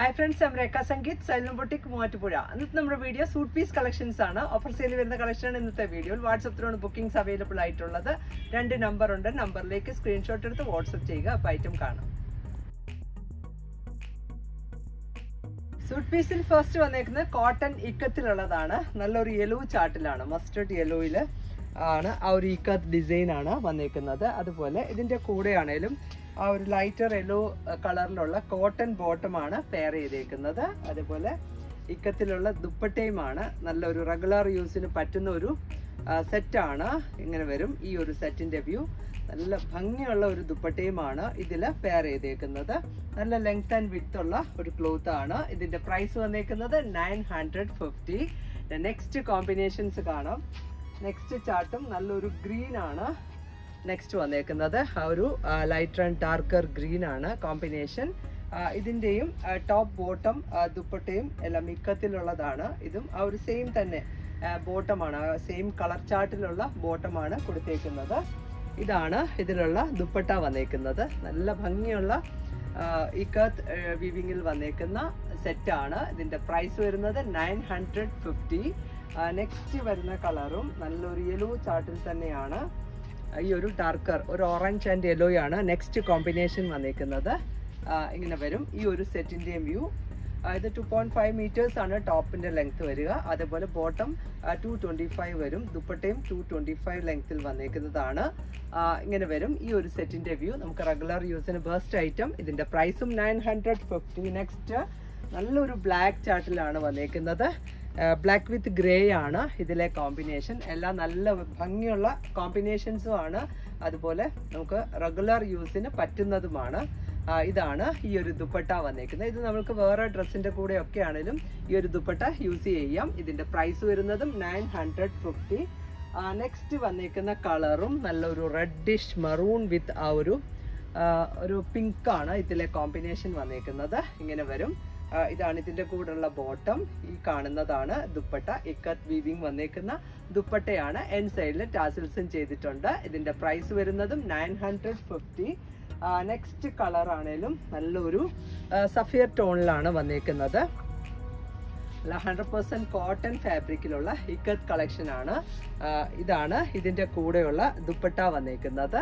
Hi friends ഞാൻ Rekha Sangeeth Xylem boutique Muvattupuzha ഇന്നത്തെ നമ്മുടെ വീഡിയോ സൂട്ട് പീസ് കളക്ഷൻസ് ആണ്. ഓഫർ സെയിൽ വരുന്ന കളക്ഷനാണ് ഇന്നത്തെ വീഡിയോയിൽ വാട്സപ്പിലാണ് ബുക്കിംഗ്സ് അവൈലബിൾ ആയിട്ടുള്ളത്. രണ്ട് നമ്പർ ഉണ്ട്. നമ്പറിലേക്ക് സ്ക്രീൻഷോട്ട് എടുത്ത് വാട്സപ്പ് ചെയ്യുക. അപ്പോൾ ഐറ്റം കാണാം. സൂട്ട് പീസിൽ ഫസ്റ്റ് വന്നേക്കുന്നത് കോട്ടൺ ഇക്കത്തിലുള്ളതാണ്. നല്ലൊരു യെലോ ചാർട്ടിലാണ് മസ്റ്റർഡ് യെലോയിൽ ആണ്. ആ ഒരു ഇക്കത്ത് ഡിസൈൻ ആണ് വന്നേക്കുന്നത്. അതുപോലെ ഇതിന്റെ കൂടെയാണേലും ആ ഒരു ലൈറ്റർ യെല്ലോ കളറിലുള്ള കോട്ടൺ ബോട്ടമാണ് പെയർ ചെയ്തേക്കുന്നത്. അതുപോലെ ഇക്കത്തിലുള്ള ദുപ്പട്ടയുമാണ് നല്ലൊരു റെഗുലർ യൂസിന് പറ്റുന്ന ഒരു സെറ്റാണ് ഇങ്ങനെ വരും ഈ ഒരു സെറ്റിന്റെ വ്യൂ നല്ല ഭംഗിയുള്ള ഒരു ദുപ്പട്ടയുമാണ് ഇതിൽ പെയർ ചെയ്തേക്കുന്നത്. നല്ല ലെങ്ത് ആൻഡ് വിത്ത് ഉള്ള ഒരു ക്ലോത്ത് ആണ്. ഇതിന്റെ പ്രൈസ് വന്നേക്കുന്നത് nine hundred fifty next combinations കാണാം. നെക്സ്റ്റ് ചാർട്ടും നല്ലൊരു ഗ്രീൻ ആണ്. നെക്സ്റ്റ് വന്നേക്കുന്നത് ഒരു ലൈറ്റർ ആൻഡ് ഡാർക്കർ ഗ്രീൻ ആണ് കോമ്പിനേഷൻ ഇതിന്റെയും ടോപ്പ് ബോട്ടം ദുപ്പട്ടയും എല്ലാം മിക്കത്തിലുള്ളതാണ്. ഇതും ആ ഒരു സെയിം തന്നെ ബോട്ടമാണ് സെയിം കളർ ചാർട്ടിലുള്ള ബോട്ടമാണ് കൊടുത്തേക്കുന്നത്. ഇതാണ് ഇതിലുള്ള ദുപ്പട്ട വന്നേക്കുന്നത്. നല്ല ഭംഗിയുള്ള ഇക്കത്ത് വിവിങ്ങിൽ വന്നേക്കുന്ന സെറ്റാണ് ഇതിന്റെ പ്രൈസ് വരുന്നത് നയൻ ഹൺഡ്രഡ് ഫിഫ്റ്റി നെക്സ്റ്റ് വരുന്ന കളറും നല്ലൊരു യെലോ ചാർട്ടിൽ തന്നെയാണ്. ഈ ഒരു ഡാർക്കർ ഒരു ഓറഞ്ച് ആൻഡ് യെല്ലോ ആണ് നെക്സ്റ്റ് കോമ്പിനേഷൻ വന്നിരിക്കുന്നത്. ഇങ്ങനെ വരും. ഈ ഒരു സെറ്റിന്റെയും വ്യൂ ഇത് ടു പോയിന്റ് ഫൈവ് മീറ്റേഴ്സ് ആണ് ടോപ്പിന്റെ ലെങ്ത് വരിക. അതേപോലെ ബോട്ടം ടു ട്വന്റി ഫൈവ് വരും. ദുപ്പട്ടയും ടു ട്വന്റി ഫൈവ് ലെങ്ത്തിൽ വന്നേക്കുന്നതാണ് ഇങ്ങനെ വരും. ഈ ഒരു സെറ്റിന്റെ വ്യൂ നമുക്ക് റെഗുലർ യൂസിന് ബെസ്റ്റ് ഐറ്റം ഇതിന്റെ പ്രൈസും നയൻ ഹൺഡ്രഡ് ഫിഫ്റ്റി നെക്സ്റ്റ് നല്ലൊരു ബ്ലാക്ക് ചാർട്ടിലാണ് വന്നേക്കുന്നത് ബ്ലാക്ക് വിത്ത് ഗ്രേ ആണ് ഇതിലെ കോമ്പിനേഷൻ എല്ലാം നല്ല ഭംഗിയുള്ള കോമ്പിനേഷൻസും ആണ്. അതുപോലെ നമുക്ക് റെഗുലർ യൂസിന് പറ്റുന്നതുമാണ്. ഇതാണ് ഈ ഒരു ദുപ്പട്ട വന്നേക്കുന്നത്. ഇത് നമുക്ക് വേറെ ഡ്രസ്സിന്റെ കൂടെ ഒക്കെ ആണെങ്കിലും ഈ ഒരു ദുപ്പട്ട യൂസ് ചെയ്യാം. ഇതിന്റെ പ്രൈസ് വരുന്നതും നയൻ ഹൺഡ്രഡ് ഫിഫ്റ്റി നെക്സ്റ്റ് വന്നേക്കുന്ന കളറും നല്ലൊരു റെഡിഷ് മറൂൺ വിത്ത് ആ ഒരു ഒരു പിങ്കാണ് ഇതിലെ കോമ്പിനേഷൻ വന്നേക്കുന്നത്. ഇങ്ങനെ വരും. ഇതാണ് ഇതിന്റെ കൂടെയുള്ള ബോട്ടം ഈ കാണുന്നതാണ് ദുപ്പട്ട. ഇക്കത്ത് വീവിങ് വന്നേക്കുന്ന ദുപ്പട്ടയാണ്. എൻ സൈഡിൽ ടാസിൽസും ചെയ്തിട്ടുണ്ട്. ഇതിന്റെ പ്രൈസ് വരുന്നതും nine hundred fifty next colour ആണേലും നല്ലൊരു സഫിയർ ടോണിലാണ് വന്നേക്കുന്നത്. ഹൺഡ്രഡ് പെർസെന്റ് കോട്ടൺ ഫാബ്രിക്കിലുള്ള ഇക്കത്ത് കളക്ഷനാണ് ഇതാണ് ഇതിന്റെ കൂടെയുള്ള ദുപ്പട്ട വന്നേക്കുന്നത്.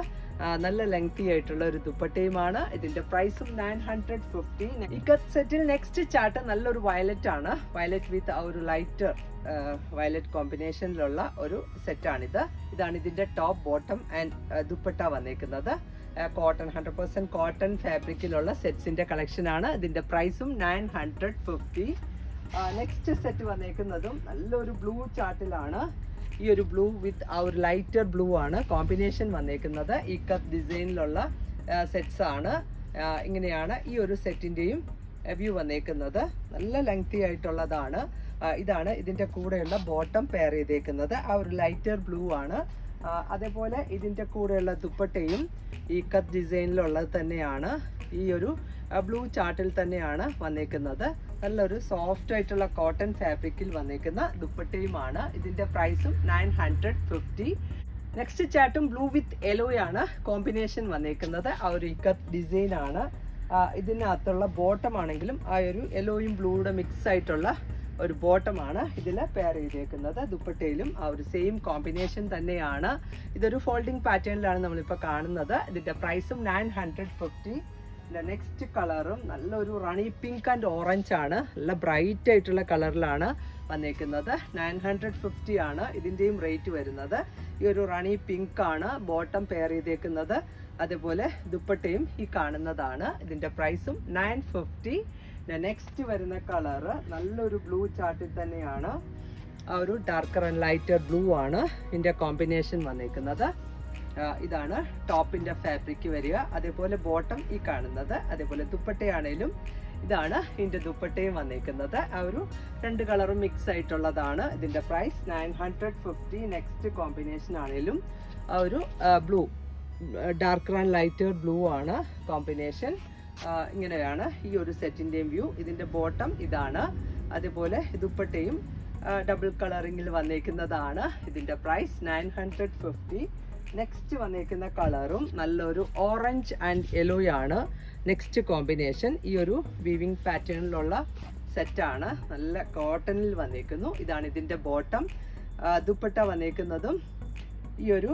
നല്ല ലെങ്തി ആയിട്ടുള്ള ഒരു ദുപ്പട്ടയുമാണ് ഇതിന്റെ പ്രൈസും നയൻ ഹൺഡ്രഡ് ഫിഫ്റ്റി ഇക്കത്ത് സെറ്റിൽ നെക്സ്റ്റ് ചാർട്ട് നല്ലൊരു വയലറ്റ് ആണ്. വയലറ്റ് വിത്ത് ആ ഒരു ലൈറ്റർ വയലറ്റ് കോമ്പിനേഷനിലുള്ള ഒരു സെറ്റാണിത് ഇതാണ് ഇതിന്റെ ടോപ്പ് ബോട്ടം ആൻഡ് ദുപ്പട്ട വന്നേക്കുന്നത്. കോട്ടൺ ഹൺഡ്രഡ് പെർസെന്റ് കോട്ടൺ ഫാബ്രിക്കിലുള്ള സെറ്റ്സിന്റെ കളക്ഷനാണ് ഇതിന്റെ പ്രൈസും nine hundred fifty next set വന്നേക്കുന്നതും നല്ലൊരു ബ്ലൂ ചാർട്ടിലാണ് ഈ ഒരു ബ്ലൂ വിത്ത് ആ ഒരു ലൈറ്റർ ബ്ലൂ ആണ് കോമ്പിനേഷൻ വന്നേക്കുന്നത്. ഈ കത്ത് ഡിസൈനിലുള്ള സെറ്റ്സ് ആണ്. ഇങ്ങനെയാണ് ഈ ഒരു സെറ്റിന്റെയും വ്യൂ വന്നേക്കുന്നത്. നല്ല ലെങ്തി ആയിട്ടുള്ളതാണ്. ഇതാണ് ഇതിന്റെ കൂടെയുള്ള ബോട്ടം പെയർ ചെയ്തേക്കുന്നത്. ആ ഒരു ലൈറ്റർ ബ്ലൂ ആണ്. അതേപോലെ ഇതിന്റെ കൂടെയുള്ള ദുപ്പട്ടയും ഈ കത്ത് ഡിസൈനിലുള്ളത് തന്നെയാണ്. ഈ ഒരു ബ്ലൂ ചാർട്ടിൽ തന്നെയാണ് വന്നേക്കുന്നത്. നല്ലൊരു സോഫ്റ്റ് ആയിട്ടുള്ള കോട്ടൺ ഫാബ്രിക്കിൽ വന്നേക്കുന്ന ദുപ്പട്ടയുമാണ്. ഇതിന്റെ പ്രൈസും നയൻ ഹൺഡ്രഡ് ഫിഫ്റ്റി നെക്സ്റ്റ് ചാട്ടും ബ്ലൂ വിത്ത് യെലോയാണ് കോമ്പിനേഷൻ വന്നേക്കുന്നത്. ആ ഒരു ഇക്കത്ത് ഡിസൈൻ ആണ്. ഇതിനകത്തുള്ള ബോട്ടം ആണെങ്കിലും ആ ഒരു യെലോയും ബ്ലൂയുടെ മിക്സ് ആയിട്ടുള്ള ഒരു ബോട്ടമാണ് ഇതിൽ പെയർ ചെയ്തേക്കുന്നത്. ദുപ്പട്ടയിലും ആ ഒരു സെയിം കോമ്പിനേഷൻ തന്നെയാണ്. ഇതൊരു ഫോൾഡിംഗ് പാറ്റേണിലാണ് നമ്മളിപ്പോൾ കാണുന്നത്. ഇതിന്റെ പ്രൈസും നയൻ ഹൺഡ്രഡ് ഫിഫ്റ്റി നെക്സ്റ്റ് കളറും നല്ലൊരു റണി പിങ്ക് ആൻഡ് ഓറഞ്ച് ആണ്. നല്ല ബ്രൈറ്റ് ആയിട്ടുള്ള കളറിലാണ് വന്നേക്കുന്നത്. നയൻ ഹൺഡ്രഡ് ഫിഫ്റ്റി ആണ് ഇതിന്റെയും റേറ്റ് വരുന്നത്. ഈ ഒരു റണി പിങ്ക് ആണ് ബോട്ടം പെയർ ചെയ്തേക്കുന്നത്. അതേപോലെ ദുപ്പട്ടയും ഈ കാണുന്നതാണ്. ഇതിന്റെ പ്രൈസും നയൻ ഫിഫ്റ്റി നെക്സ്റ്റ് വരുന്ന കളറ് നല്ലൊരു ബ്ലൂ ചാർട്ടിൽ തന്നെയാണ്. ആ ഒരു ഡാർക്കർ ആൻഡ് ലൈറ്റർ ബ്ലൂ ആണ് ഇതിന്റെ കോമ്പിനേഷൻ വന്നേക്കുന്നത്. ഇതാണ് ടോപ്പിന്റെ ഫാബ്രിക് വരിക. അതേപോലെ ബോട്ടം ഈ കാണുന്നത്. അതേപോലെ ദുപ്പട്ടയാണേലും ഇതാണ് ഇതിന്റെ ദുപ്പട്ടയും വന്നേക്കുന്നത്. ആ ഒരു രണ്ട് കളറും മിക്സ് ആയിട്ടുള്ളതാണ് ഇതിന്റെ price nine hundred fifty next combination ആണേലും ആ ഒരു blue dark and lighter blue ആണ് കോമ്പിനേഷൻ ഇങ്ങനെയാണ് ഈ ഒരു സെറ്റിന്റെയും വ്യൂ ഇതിന്റെ ബോട്ടം ഇതാണ്. അതേപോലെ ദുപ്പട്ടയും ഡബിൾ കളറിങ്ങിൽ വന്നേക്കുന്നതാണ് ഇതിന്റെ price nine hundred fifty next വന്നിരിക്കുന്ന കളറും നല്ലൊരു ഓറഞ്ച് ആൻഡ് യെല്ലോ ആണ്. നെക്സ്റ്റ് കോമ്പിനേഷൻ ഈ ഒരു വീവിങ് പാറ്റേണിലുള്ള സെറ്റാണ് നല്ല കോട്ടണിൽ വന്നിരിക്കുന്നു ഇതാണ് ഇതിന്റെ ബോട്ടം ദുപ്പട്ട വന്നേക്കുന്നതും ഈ ഒരു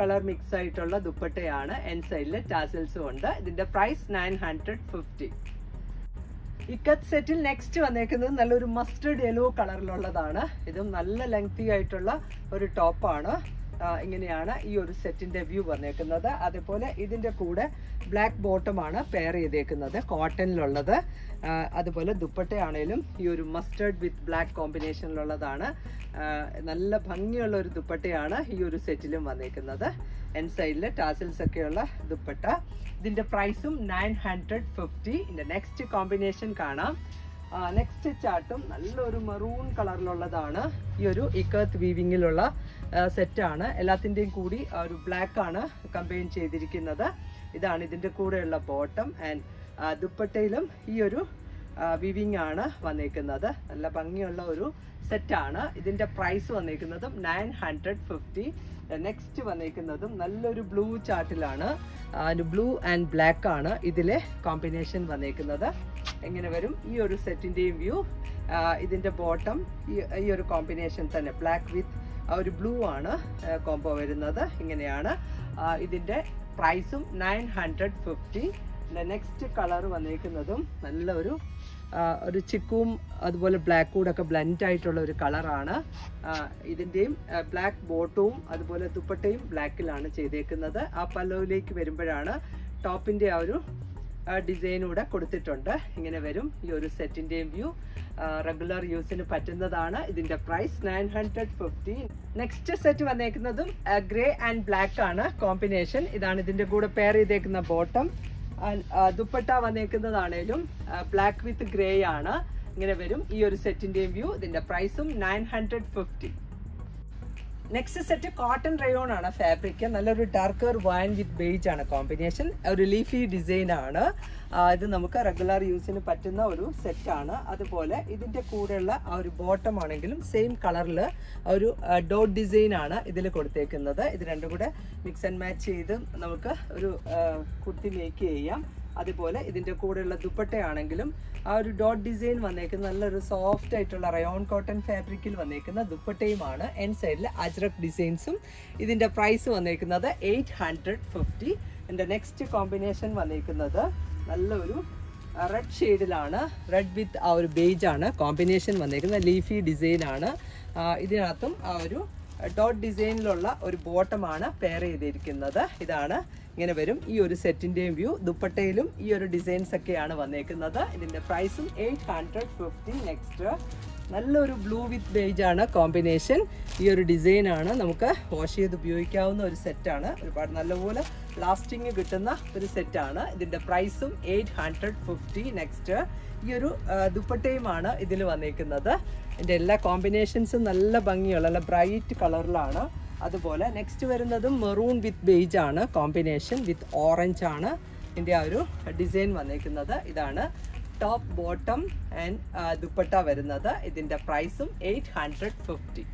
കളർ മിക്സ് ആയിട്ടുള്ള ദുപ്പട്ടയാണ്. എൻ സൈഡിൽ ടാസൽസും ഉണ്ട്. ഇതിന്റെ price nine hundred fifty ikat സെറ്റിൽ നെക്സ്റ്റ് വന്നേക്കുന്നത് നല്ലൊരു മസ്റ്റർഡ് യെല്ലോ കളറിലുള്ളതാണ് ഇതും നല്ല ലെങ്തി ആയിട്ടുള്ള ഒരു ടോപ്പാണ് ഇങ്ങനെയാണ് ഈ ഒരു സെറ്റിന്റെ വ്യൂ വന്നേക്കുന്നത്. അതുപോലെ ഇതിന്റെ കൂടെ ബ്ലാക്ക് ബോട്ടമാണ് പെയർ ചെയ്തേക്കുന്നത് കോട്ടണിലുള്ളത്. അതുപോലെ ദുപ്പട്ടയാണേലും ഈ ഒരു മസ്റ്റേർഡ് വിത്ത് ബ്ലാക്ക് കോമ്പിനേഷനിലുള്ളതാണ്. നല്ല ഭംഗിയുള്ള ഒരു ദുപ്പട്ടയാണ് ഈ ഒരു സെറ്റിലും വന്നേക്കുന്നത്. എൻ സൈഡിൽ ടാസിൽസ് ഒക്കെയുള്ള ദുപ്പട്ട. ഇതിന്റെ പ്രൈസും നയൻ ഹൺഡ്രഡ് ഫിഫ്റ്റി. ഇതിന്റെ നെക്സ്റ്റ് കോമ്പിനേഷൻ കാണാം. നെക്സ്റ്റ് ചാർട്ടും നല്ലൊരു മെറൂൺ കളറിലുള്ളതാണ്. ഈ ഒരു ഇക്കത്ത് വീവിങ്ങിലുള്ള സെറ്റാണ് എല്ലാത്തിന്റെയും കൂടി ഒരു ബ്ലാക്ക് ആണ് കമ്പൈൻ ചെയ്തിരിക്കുന്നത്. ഇതാണ് ഇതിന്റെ കൂടെയുള്ള ബോട്ടം ആൻഡ് ദുപ്പട്ടയിലും ഈ ഒരു വിവിങ് ആണ് വന്നേക്കുന്നത്. നല്ല ഭംഗിയുള്ള ഒരു സെറ്റാണ് ഇതിന്റെ പ്രൈസ് വന്നേക്കുന്നതും നയൻ ഹൺഡ്രഡ് ഫിഫ്റ്റി നെക്സ്റ്റ് വന്നേക്കുന്നതും നല്ലൊരു ബ്ലൂ ചാർട്ടിലാണ് ബ്ലൂ ആൻഡ് ബ്ലാക്ക് ആണ് ഇതിലെ കോമ്പിനേഷൻ വന്നേക്കുന്നത്. എങ്ങനെ വരും? ഈ ഒരു സെറ്റിന്റെയും വ്യൂ ഇതിന്റെ ബോട്ടം ഈ ഒരു കോമ്പിനേഷൻ തന്നെ ബ്ലാക്ക് വിത്ത് ഒരു ബ്ലൂ ആണ് കോംബോ വരുന്നത്. ഇങ്ങനെയാണ്. ഇതിന്റെ പ്രൈസും nine hundred fifty next colour വന്നേക്കുന്നതും നല്ല ഒരു ഒരു ചിക്കും അതുപോലെ ബ്ലാക്ക് കൂടൊക്കെ ബ്ലെൻഡ് ആയിട്ടുള്ള ഒരു കളറാണ് ഇതിന്റെയും ബ്ലാക്ക് ബോട്ടവും അതുപോലെ ദുപ്പട്ടയും ബ്ലാക്കിലാണ് ചെയ്തേക്കുന്നത്. ആ പല്ലവിലേക്ക് വരുമ്പോഴാണ് ടോപ്പിന്റെ ആ ഒരു ഡിസൈൻ കൂടെ കൊടുത്തിട്ടുണ്ട്. ഇങ്ങനെ വരും ഈ ഒരു സെറ്റിന്റെയും വ്യൂ റെഗുലർ യൂസിന് പറ്റുന്നതാണ്. ഇതിന്റെ price nine hundred fifty next set വന്നേക്കുന്നതും grey and black ആണ്. കോമ്പിനേഷൻ ഇതാണ് ഇതിന്റെ കൂടെ പെയർ ചെയ്തേക്കുന്ന ബോട്ടം ദുപ്പട്ട വന്നേക്കുന്നതാണേലും ബ്ലാക്ക് വിത്ത് ഗ്രേ ആണ്. ഇങ്ങനെ വരും. ഈ ഒരു സെറ്റിന്റെയും വ്യൂ ഇതിന്റെ പ്രൈസും nine hundred fifty next set cotton rayon ആണ് ഫാബ്രിക് നല്ലൊരു ഡാർക്കർ വൈൻ വിത്ത് ബേജ് ആണ് കോമ്പിനേഷൻ ഒരു ലീഫി ഡിസൈൻ ആണ്. ഇത് നമുക്ക് റെഗുലർ യൂസിന് പറ്റുന്ന ഒരു സെറ്റ് ആണ്. അതുപോലെ ഇതിന്റെ കൂടെയുള്ള ആ ഒരു ബോട്ടം ആണെങ്കിലും സെയിം കളറിൽ ഒരു ഡോട്ട് ഡിസൈൻ ആണ് ഇതിൽ കൊടുത്തേക്കുന്നത്. ഇത് രണ്ടും കൂടെ മിക്സ് ആൻഡ് മാച്ച് ചെയ്ത് നമുക്ക് ഒരു കുർത്തി മേക്ക് ചെയ്യാം. അതുപോലെ ഇതിന്റെ കൂടെയുള്ള ദുപ്പട്ടയാണെങ്കിലും ആ ഒരു ഡോട്ട് ഡിസൈൻ വന്നേക്കുന്ന നല്ലൊരു സോഫ്റ്റ് ആയിട്ടുള്ള റയോൺ കോട്ടൺ ഫാബ്രിക്കിൽ വന്നേക്കുന്ന ദുപ്പട്ടയുമാണ്. എൻ സൈഡിൽ അജ്രക് ഡിസൈൻസും ഇതിന്റെ പ്രൈസ് വന്നേക്കുന്നത് എയ്റ്റ് ഹൺഡ്രഡ് ഫിഫ്റ്റി എന്റെ നെക്സ്റ്റ് കോമ്പിനേഷൻ വന്നേക്കുന്നത് നല്ലൊരു റെഡ് ഷെയ്ഡിലാണ് റെഡ് വിത്ത് ആ ഒരു ബേജ് ആണ്. കോമ്പിനേഷൻ വന്നേക്കുന്നത് ലീഫി ഡിസൈൻ ആണ്. ഇതിനകത്തും ആ ഒരു ഡോട്ട് ഡിസൈനിലുള്ള ഒരു ബോട്ടമാണ് പെയർ ചെയ്തിരിക്കുന്നത്. ഇതാണ് ഇങ്ങനെ വരും. ഈ ഒരു സെറ്റിന്റെയും വ്യൂ ദുപ്പട്ടയിലും ഈ ഒരു ഡിസൈൻസ് ഒക്കെയാണ് വന്നേക്കുന്നത്. ഇതിന്റെ പ്രൈസും എയ്റ്റ് ഹൺഡ്രഡ് ഫിഫ്റ്റി നെക്സ്റ്റ് നല്ലൊരു ബ്ലൂ വിത്ത് ബേജ് ആണ് കോമ്പിനേഷൻ ഈ ഒരു ഡിസൈൻ ആണ്. നമുക്ക് വാഷ് ചെയ്ത് ഉപയോഗിക്കാവുന്ന ഒരു സെറ്റാണ് ഒരുപാട് നല്ലപോലെ ലാസ്റ്റിങ് കിട്ടുന്ന ഒരു സെറ്റാണ് ഇതിന്റെ പ്രൈസും എയ്റ്റ് ഹൺഡ്രഡ് ഫിഫ്റ്റി നെക്സ്റ്റ് ഈ ഒരു ദുപ്പട്ടയുമാണ് ഇതിൽ വന്നേക്കുന്നത്. ഇതിന്റെ എല്ലാ കോമ്പിനേഷൻസും നല്ല ഭംഗിയുള്ള നല്ല ബ്രൈറ്റ് കളറിലാണ് അതുപോലെ നെക്സ്റ്റ് വരുന്നതും മെറൂൺ വിത്ത് ബേജ് ആണ്. കോമ്പിനേഷൻ വിത്ത് ഓറഞ്ച് ആണ്. ഇതിന്റെ ആ ഒരു ഡിസൈൻ വന്നിരിക്കുന്നത് ഇതാണ് ടോപ്പ് ബോട്ടം ആൻഡ് ദുപ്പട്ട വരുന്നത്. ഇതിന്റെ പ്രൈസും eight hundred fifty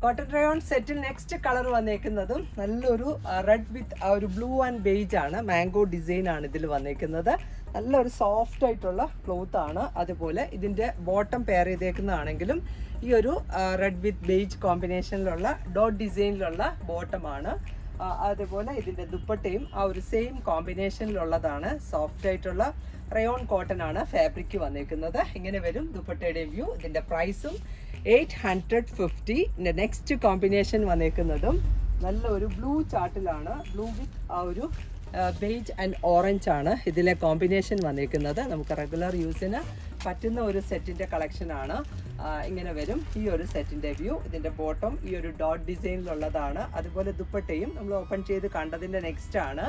cotton rayon സെറ്റിൽ നെക്സ്റ്റ് കളർ വന്നേക്കുന്നതും നല്ലൊരു റെഡ് വിത്ത് ആ ഒരു ബ്ലൂ ആൻഡ് ബേജ് ആണ്. മാംഗോ ഡിസൈൻ ആണ് ഇതിൽ വന്നേക്കുന്നത്. നല്ലൊരു സോഫ്റ്റ് ആയിട്ടുള്ള ക്ലോത്ത് ആണ്. അതുപോലെ ഇതിന്റെ ബോട്ടം പെയർ ചെയ്തേക്കുന്നതാണെങ്കിലും ഈ ഒരു റെഡ് വിത്ത് ബേജ് കോമ്പിനേഷനിലുള്ള ഡോട്ട് ഡിസൈനിലുള്ള ബോട്ടമാണ് അതുപോലെ ഇതിന്റെ ദുപ്പട്ടയും ആ ഒരു സെയിം കോമ്പിനേഷനിലുള്ളതാണ് സോഫ്റ്റ് ആയിട്ടുള്ള റയോൺ കോട്ടൺ ആണ് ഫാബ്രിക് വന്നിരിക്കുന്നത്. ഇങ്ങനെ വരും ദുപ്പട്ടയുടെ വ്യൂ ഇതിന്റെ പ്രൈസും eight hundred fifty next combination വന്നിരിക്കുന്നതും നല്ല ഒരു ബ്ലൂ ചാർട്ടിലാണ് ബ്ലൂ വിത്ത് ആ ഒരു ബേജ് ആൻഡ് ഓറഞ്ച് ആണ് ഇതിലെ കോമ്പിനേഷൻ വന്നിരിക്കുന്നത്. നമുക്ക് റെഗുലർ യൂസിന് പറ്റുന്ന ഒരു സെറ്റിന്റെ ആണ്. ഇങ്ങനെ വരും. ഈ ഒരു സെറ്റിന്റെ വ്യൂ ഇതിന്റെ ബോട്ടം ഈ ഒരു ഡോട്ട് ഡിസൈനിലുള്ളതാണ് അതുപോലെ ദുപ്പട്ടയും നമ്മൾ ഓപ്പൺ ചെയ്ത് കണ്ടതിന്റെ നെക്സ്റ്റ് ആണ്.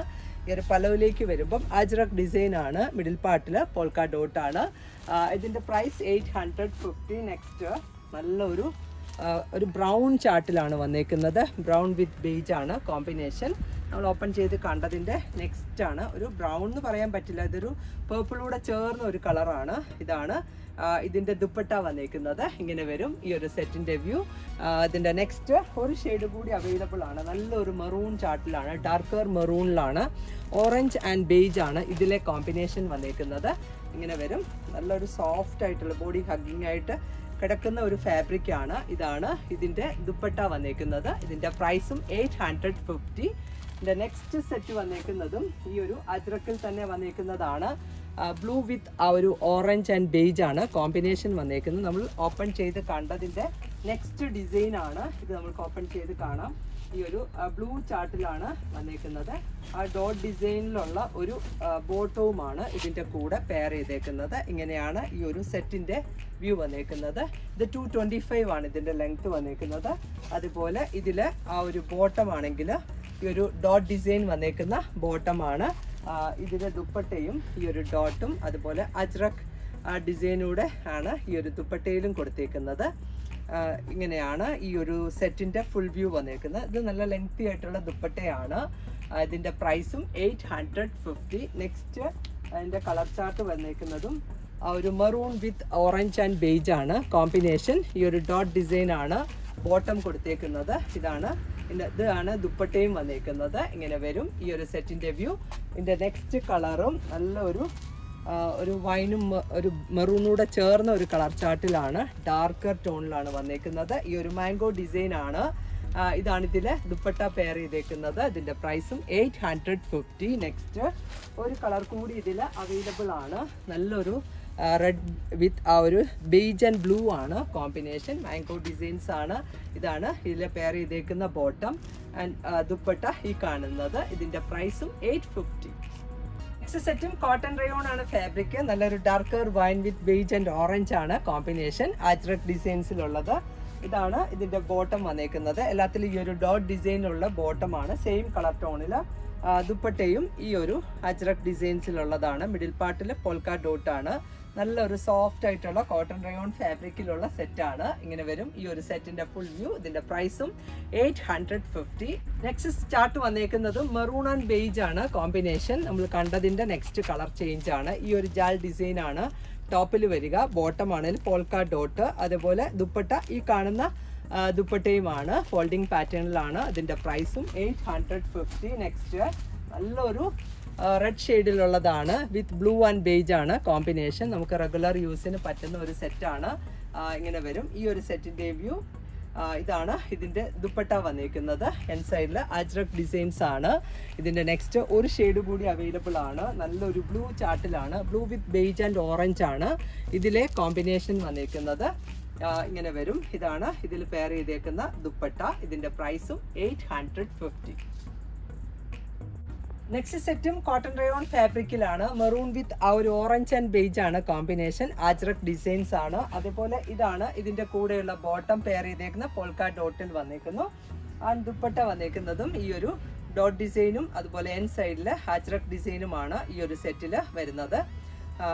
ഈ ഒരു പലവിലേക്ക് വരുമ്പം അജ്രക് ഡിസൈൻ ആണ്. മിഡിൽ പാർട്ടിൽ പോൾക്ക ഡോട്ടാണ് ഇതിന്റെ price eight hundred fifty next നല്ലൊരു ഒരു ബ്രൗൺ ചാർട്ടിലാണ് വന്നേക്കുന്നത്. ബ്രൗൺ വിത്ത് ബേജ് ആണ് കോമ്പിനേഷൻ നമ്മൾ ഓപ്പൺ ചെയ്ത് കണ്ടതിന്റെ നെക്സ്റ്റ് ആണ്. ഒരു ബ്രൗൺ എന്ന് പറയാൻ പറ്റില്ല. ഇതൊരു പേർപ്പിളൂടെ ചേർന്ന ഒരു കളറാണ് ഇതാണ് ഇതിന്റെ ദുപ്പട്ട വന്നേക്കുന്നത്. ഇങ്ങനെ വരും ഈ ഒരു സെറ്റിന്റെ വ്യൂ ഇതിന്റെ നെക്സ്റ്റ് ഒരു ഷെയ്ഡ് കൂടി അവൈലബിൾ ആണ്. നല്ലൊരു മെറൂൺ ചാർട്ടിലാണ് ഡാർക്കർ മെറൂണിലാണ് ഓറഞ്ച് ആൻഡ് ബേജ് ആണ് ഇതിലെ കോമ്പിനേഷൻ വന്നേക്കുന്നത്. ഇങ്ങനെ വരും. നല്ലൊരു സോഫ്റ്റ് ആയിട്ടുള്ള ബോഡി ഹഗ്ഗിങ് ആയിട്ട് കിടക്കുന്ന ഒരു ഫാബ്രിക് ആണ്. ഇതാണ് ഇതിന്റെ ദുപ്പട്ട വന്നേക്കുന്നത്. ഇതിന്റെ പ്രൈസും എയ്റ്റ് ഹൺഡ്രഡ് ഫിഫ്റ്റി ഇതിന്റെ നെക്സ്റ്റ് സെറ്റ് വന്നേക്കുന്നതും ഈ ഒരു അജ്രക്കിൽ തന്നെ വന്നേക്കുന്നതാണ്. ബ്ലൂ വിത്ത് ആ ഒരു ഓറഞ്ച് ആൻഡ് ബേജ് ആണ് കോമ്പിനേഷൻ വന്നേക്കുന്നത്. നമ്മൾ ഓപ്പൺ ചെയ്ത് കണ്ടതിന്റെ നെക്സ്റ്റ് ഡിസൈൻ ആണ്. ഇത് നമുക്ക് ഓപ്പൺ ചെയ്ത് കാണാം. ഈ ഒരു ബ്ലൂ ചാർട്ടിലാണ് വന്നേക്കുന്നത്. ആ ഡോട്ട് ഡിസൈനിലുള്ള ഒരു ബോട്ടവുമാണ് ഇതിന്റെ കൂടെ പെയർ ചെയ്തേക്കുന്നത്. ഇങ്ങനെയാണ് ഈ ഒരു സെറ്റിന്റെ വ്യൂ വന്നേക്കുന്നത്. ഇത് ടു ട്വന്റി ഫൈവ് ആണ് ഇതിന്റെ ലെങ്ത് വന്നേക്കുന്നത്. അതുപോലെ ഇതിൽ ആ ഒരു ബോട്ടം ആണെങ്കിൽ ഈ ഒരു ഡോട്ട് ഡിസൈൻ വന്നേക്കുന്ന ബോട്ടമാണ് ഇതിന്റെ ദുപ്പട്ടയും ഈ ഒരു ഡോട്ടും അതുപോലെ അജ്രക് ഡിസൈനൂടെ ആണ് ഈ ഒരു ദുപ്പട്ടയിലും കൊടുത്തേക്കുന്നത്. ഇങ്ങനെയാണ് ഈ ഒരു സെറ്റിന്റെ ഫുൾ വ്യൂ വന്നിരിക്കുന്നത് ഇത് നല്ല ലെങ്തി ആയിട്ടുള്ള ദുപ്പട്ടയാണ്. ഇതിന്റെ പ്രൈസും എയ്റ്റ് ഹൺഡ്രഡ് ഫിഫ്റ്റി നെക്സ്റ്റ് അതിന്റെ കളർ ചാർട്ട് വന്നിരിക്കുന്നതും ഒരു maroon with orange and beige ആണ്. കോമ്പിനേഷൻ ഈ ഒരു ഡോട്ട് ഡിസൈൻ ആണ് ബോട്ടം കൊടുത്തേക്കുന്നത്. ഇതാണ് ഇതാണ് ദുപ്പട്ടയും വന്നിരിക്കുന്നത് ഇങ്ങനെ വരും ഈ ഒരു സെറ്റിന്റെ വ്യൂ ഇതിന്റെ നെക്സ്റ്റ് കളറും നല്ലൊരു ആ, ഒരു വൈനും ഒരു മെറൂണൂടെ ചേർന്ന ഒരു കളർ ചാർട്ടിലാണ് ഡാർക്കർ ടോണിലാണ് വന്നേക്കുന്നത്. ഈ ഒരു മാംഗോ ഡിസൈൻ ആണ്. ഇതാണ് ഇതിലെ ദുപ്പട്ട പെയർ ചെയ്തേക്കുന്നത്. ഇതിന്റെ പ്രൈസും എയ്റ്റ് ഹൺഡ്രഡ് ഫിഫ്റ്റി നെക്സ്റ്റ് ഒരു കളർ കൂടി ഇതിൽ അവൈലബിൾ ആണ്. നല്ലൊരു റെഡ് വിത്ത് ആ ഒരു ബീജ് ആൻഡ് ബ്ലൂ ആണ് കോമ്പിനേഷൻ മാംഗോ ഡിസൈൻസ് ആണ്. ഇതാണ് ഇതിൽ പെയർ ചെയ്തേക്കുന്ന ബോട്ടം ആൻഡ് ദുപ്പട്ട ഈ കാണുന്നത്. ഇതിന്റെ പ്രൈസും എയ്റ്റ് ഫിഫ്റ്റി സെറ്റും കോട്ടൺ റയോൺ ആണ് ഫാബ്രിക് നല്ലൊരു darker wine with beige and orange ആണ് കോമ്പിനേഷൻ ആജ്രക് ഡിസൈൻസിലുള്ളത് ഇതാണ് ഇതിന്റെ ബോട്ടം വന്നേക്കുന്നത്. എല്ലാത്തിലും ഈ ഒരു ഡോട്ട് ഡിസൈനിലുള്ള ആണ്. സെയിം കളർ ടോണിൽ ദുപ്പട്ടയും ഈ ഒരു അജ്രക് ഡിസൈൻസിലുള്ളതാണ് മിഡിൽ പാർട്ടിൽ പോൾക്ക ഡോട്ടാണ് നല്ലൊരു സോഫ്റ്റ് ആയിട്ടുള്ള കോട്ടൺ റയോൺ ഫാബ്രിക്കിലുള്ള സെറ്റാണ് ഇങ്ങനെ വരും. ഈ ഒരു സെറ്റിന്റെ ഫുൾ വ്യൂ ഇതിന്റെ പ്രൈസും eight hundred fifty next chart വന്നേക്കുന്നത് മെറൂൺ ആൻഡ് ബേജ് ആണ്. കോമ്പിനേഷൻ നമ്മൾ കണ്ടതിന്റെ നെക്സ്റ്റ് കളർ ചേഞ്ച് ആണ്. ഈ ഒരു ജാൽ ഡിസൈൻ ആണ്. ടോപ്പിൽ വരിക. ബോട്ടം ആണെങ്കിൽ പോൾക്ക ഡോട്ട് അതുപോലെ ദുപ്പട്ട. ഈ കാണുന്ന ദുപ്പട്ടയുമാണ് ഫോൾഡിംഗ് പാറ്റേണിലാണ് അതിന്റെ പ്രൈസും എയ്റ്റ് ഹൺഡ്രഡ് ഫിഫ്റ്റി നെക്സ്റ്റ് നല്ലൊരു റെഡ് ഷെയ്ഡിലുള്ളതാണ് വിത്ത് ബ്ലൂ ആൻഡ് ബേജ് ആണ് കോമ്പിനേഷൻ നമുക്ക് റെഗുലർ യൂസിന് പറ്റുന്ന ഒരു സെറ്റാണ് ഇങ്ങനെ വരും. ഈ ഒരു സെറ്റിന്റെ വ്യൂ ഇതാണ് ഇതിന്റെ ദുപ്പട്ട വന്നിരിക്കുന്നത്. എൻ സൈഡിൽ അജ്രക് ഡിസൈൻസ് ആണ്. ഇതിന്റെ നെക്സ്റ്റ് ഒരു ഷെയ്ഡ് കൂടി അവൈലബിൾ ആണ്. നല്ലൊരു blue ചാർട്ടിലാണ് blue with beige and orange ആണ് ഇതിലെ കോമ്പിനേഷൻ വന്നിരിക്കുന്നത്. ഇങ്ങനെ വരും. ഇതാണ് ഇതിൽ പെയർ ചെയ്തേക്കുന്ന ദുപ്പട്ട. ഇതിന്റെ പ്രൈസും എയ്റ്റ് ഹൺഡ്രഡ് ഫിഫ്റ്റി നെക്സ്റ്റ് സെറ്റും കോട്ടൺ റയോൺ ഫാബ്രിക്കിലാണ് മെറൂൺ വിത്ത് ആ ഒരു ഓറഞ്ച് ആൻഡ് ബേജ് ആണ് കോമ്പിനേഷൻ ആജ്രക് ഡിസൈൻസ് ആണ്. അതുപോലെ ഇതാണ് ഇതിന്റെ കൂടെയുള്ള ബോട്ടം പെയർ ചെയ്തേക്കുന്ന പോൾക്ക ഡോട്ടിൽ വന്നേക്കുന്നു. ആൻഡ് ദുപ്പട്ട വന്നേക്കുന്നതും ഈ ഒരു ഡോട്ട് ഡിസൈനും അതുപോലെ എൻ സൈഡിൽ ഹാജ്രക് ഡിസൈനുമാണ് ഈ ഒരു സെറ്റിൽ വരുന്നത്.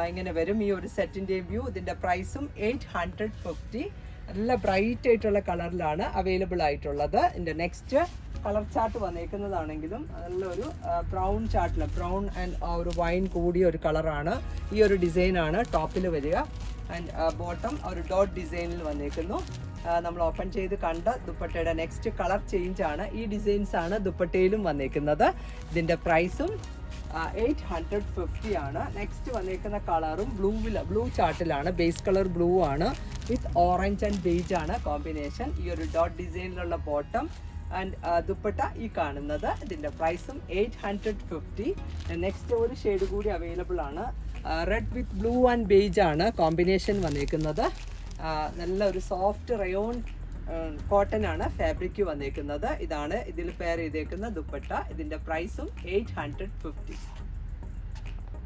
ഇങ്ങനെ വരും ഈ ഒരു സെറ്റിന്റെ വ്യൂ ഇതിന്റെ പ്രൈസും എയ്റ്റ് ഹൺഡ്രഡ് ഫിഫ്റ്റി നല്ല ബ്രൈറ്റ് ആയിട്ടുള്ള കളറിലാണ് അവൈലബിൾ ആയിട്ടുള്ളത്. എന്റെ നെക്സ്റ്റ് കളർ ചാർട്ട് വന്നേക്കുന്നതാണെങ്കിലും നല്ലൊരു ബ്രൗൺ ചാർട്ടിൽ ബ്രൗൺ ആൻഡ് ഒരു വൈൻ കൂടിയ ഒരു കളറാണ് ഈ ഒരു ഡിസൈനാണ് ടോപ്പിൽ വരിക. ആൻഡ് ബോട്ടം ഒരു ഡോട്ട് ഡിസൈനിൽ വന്നേക്കുന്നു. നമ്മൾ ഓപ്പൺ ചെയ്ത് കണ്ട ദുപ്പട്ടയുടെ നെക്സ്റ്റ് കളർ ചേഞ്ച് ആണ്. ഈ ഡിസൈൻസ് ആണ് ദുപ്പട്ടയിലും വന്നേക്കുന്നത്. ഇതിന്റെ പ്രൈസും എയ്റ്റ് ഹൺഡ്രഡ് ഫിഫ്റ്റി ആണ്. നെക്സ്റ്റ് വന്നിരിക്കുന്ന കളറും ബ്ലൂവിൽ ബ്ലൂ ചാർട്ടിലാണ് ബേസ് കളർ ബ്ലൂ ആണ്. വിത്ത് ഓറഞ്ച് ആൻഡ് ബേജ് ആണ് കോമ്പിനേഷൻ ഈ ഒരു ഡോട്ട് ഡിസൈനിലുള്ള ബോട്ടം ആൻഡ് ദുപ്പട്ട ഈ കാണുന്നത്. ഇതിന്റെ പ്രൈസും എയ്റ്റ് ഹൺഡ്രഡ് ഫിഫ്റ്റി നെക്സ്റ്റ് ഒരു ഷെയ്ഡ് കൂടി അവൈലബിൾ ആണ്. Red with blue and beige ആണ് കോമ്പിനേഷൻ വന്നിരിക്കുന്നത്. നല്ല ഒരു സോഫ്റ്റ് റയോൺ കോട്ടൺ ആണ് ഫാബ്രിക് വന്നേക്കുന്നത്. ഇതാണ് ഇതിൽ പെയർ ചെയ്തേക്കുന്ന ദുപ്പട്ട. ഇതിന്റെ പ്രൈസും എയ്റ്റ് ഹൺഡ്രഡ് ഫിഫ്റ്റി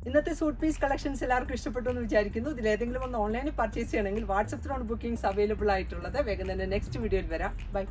ഇന്നത്തെ സൂട്ട് പീസ് കളക്ഷൻസ് എല്ലാവർക്കും ഇഷ്ടപ്പെട്ടു എന്ന് വിചാരിക്കുന്നു. ഇതിൽ ഏതെങ്കിലും ഒന്ന് ഓൺലൈനിൽ പർച്ചേസ് ചെയ്യണമെങ്കിൽ വാട്സപ്പിലാണ് ബുക്കിംഗ്സ് അവൈലബിൾ ആയിട്ടുള്ളത്. വേഗം തന്നെ നെക്സ്റ്റ് വീഡിയോയിൽ വരാം. ബൈ